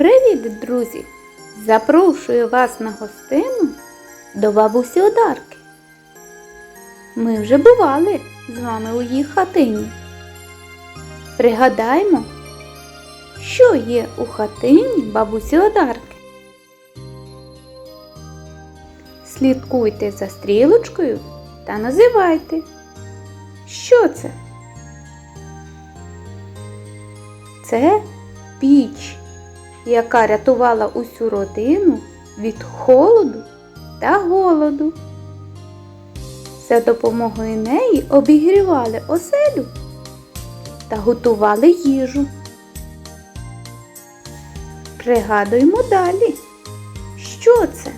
Привіт, друзі! Запрошую вас на гостину до бабусі Одарки. Ми вже бували з вами у її хатині. Пригадаймо, що є у хатині бабусі Одарки. Слідкуйте за стрілочкою та називайте. Що це? Це піч, яка рятувала усю родину від холоду та голоду. За допомогою неї обігрівали оселю та готували їжу. Пригадуємо далі. Що це?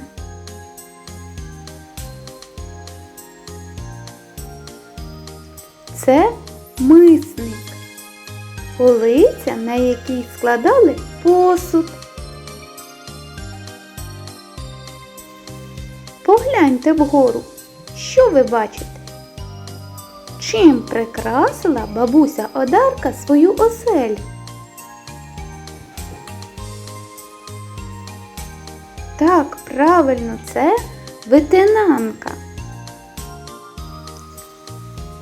Це мисник полиця, на якій складали посуд. Погляньте вгору, що ви бачите? Чим прикрасила бабуся Одарка свою оселю? Так, правильно, це витинанка.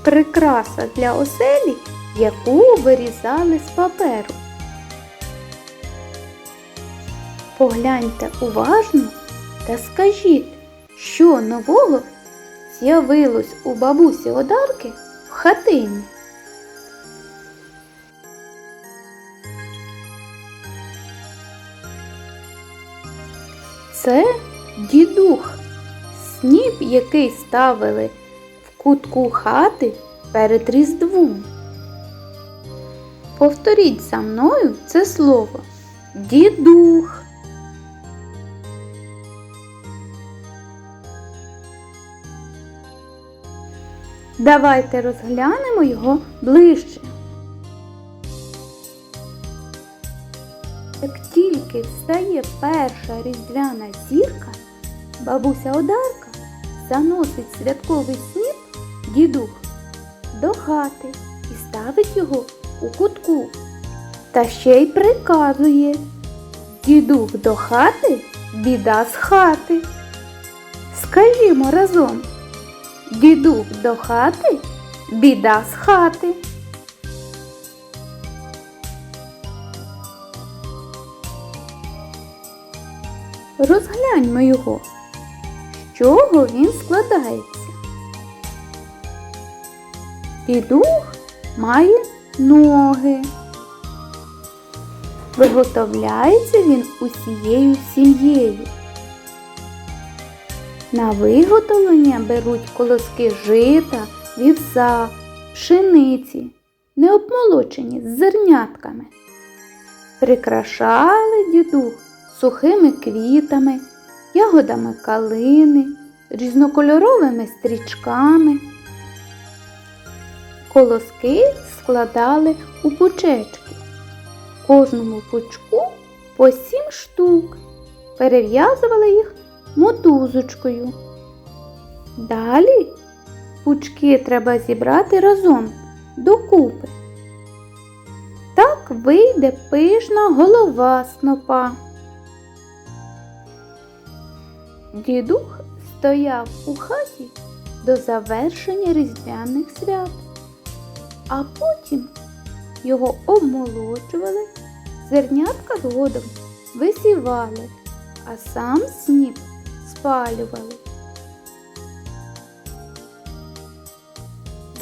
Прикраса для оселі яку вирізали з паперу. Погляньте уважно та скажіть, що нового з'явилось у бабусі Одарки в хатині. Це дідух, сніп, який ставили в кутку хати перед Різдвом. Повторіть за мною це слово дідух. Давайте розглянемо його ближче. Як тільки встає перша різдвяна зірка, бабуся Одарка заносить святковий сніп дідух до хати і ставить його у кутку. Та ще й приказує Дідух до хати, біда з хати. Скажімо разом Дідух до хати, біда з хати. Розгляньмо його. З чого він складається? Дідух має ноги. Виготовляється він усією сім'єю. На виготовлення беруть колоски жита, вівса, пшениці, не обмолочені з зернятками. Прикрашали дідух сухими квітами, ягодами калини, різнокольоровими стрічками. Колоски складали у пучечки. Кожному пучку по сім штук. Перев'язували їх мотузочкою. Далі пучки треба зібрати разом докупи. Так вийде пишна голова снопа. Дідух стояв у хаті до завершення різдвяних свят, а потім його обмолочували, зернятка згодом висівали, а сам сніп спалювали.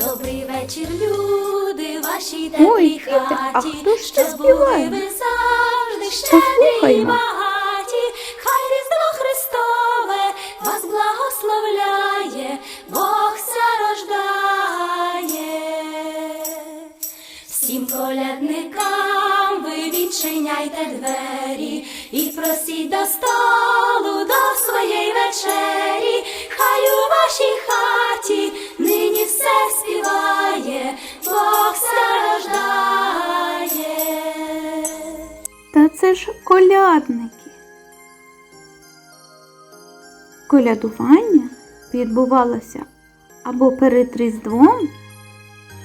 Добрий вечір, люди, вашій Ой, теплій хаті. хто ж Щоб були ви завжди щедрі і багаті. Хай Різдво Христове вас благословляє, відчиняйте двері і просіть до столу до своєї вечері. Хай у вашій хаті нині все співає, Бог ся рождає. Та це ж колядники. Колядування відбувалося або перед Різдвом,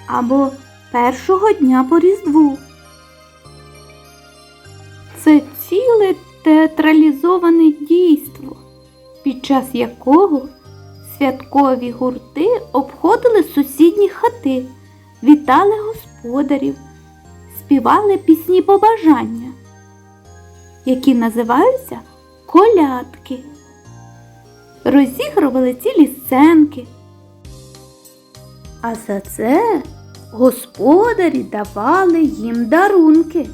або першого дня по Різдву. Це ціле театралізоване дійство, під час якого святкові гурти обходили сусідні хати, вітали господарів, співали пісні побажання, які називаються колядки, розігрували цілі сценки. А за це господарі давали їм дарунки.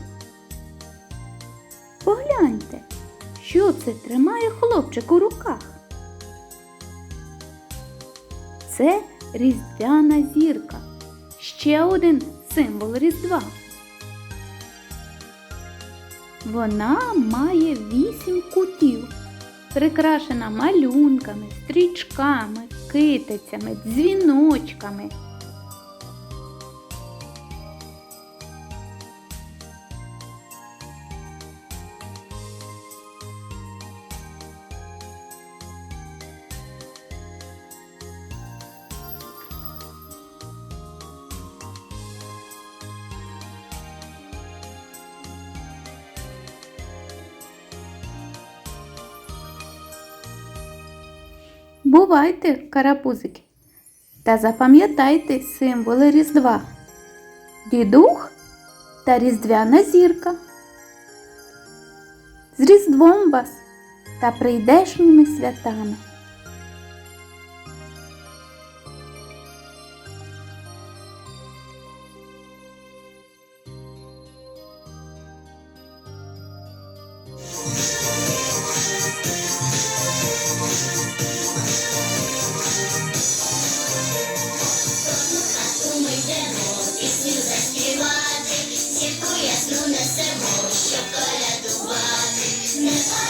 Погляньте, що це тримає хлопчик у руках. Це різдвяна зірка, ще один символ Різдва. Вона має вісім кутів, прикрашена малюнками, стрічками, китицями, дзвіночками. Бувайте, карапузики, та запам'ятайте символи Різдва. Дідух та Різдвяна зірка. З Різдвом вас та прийдешніми святами. Yes.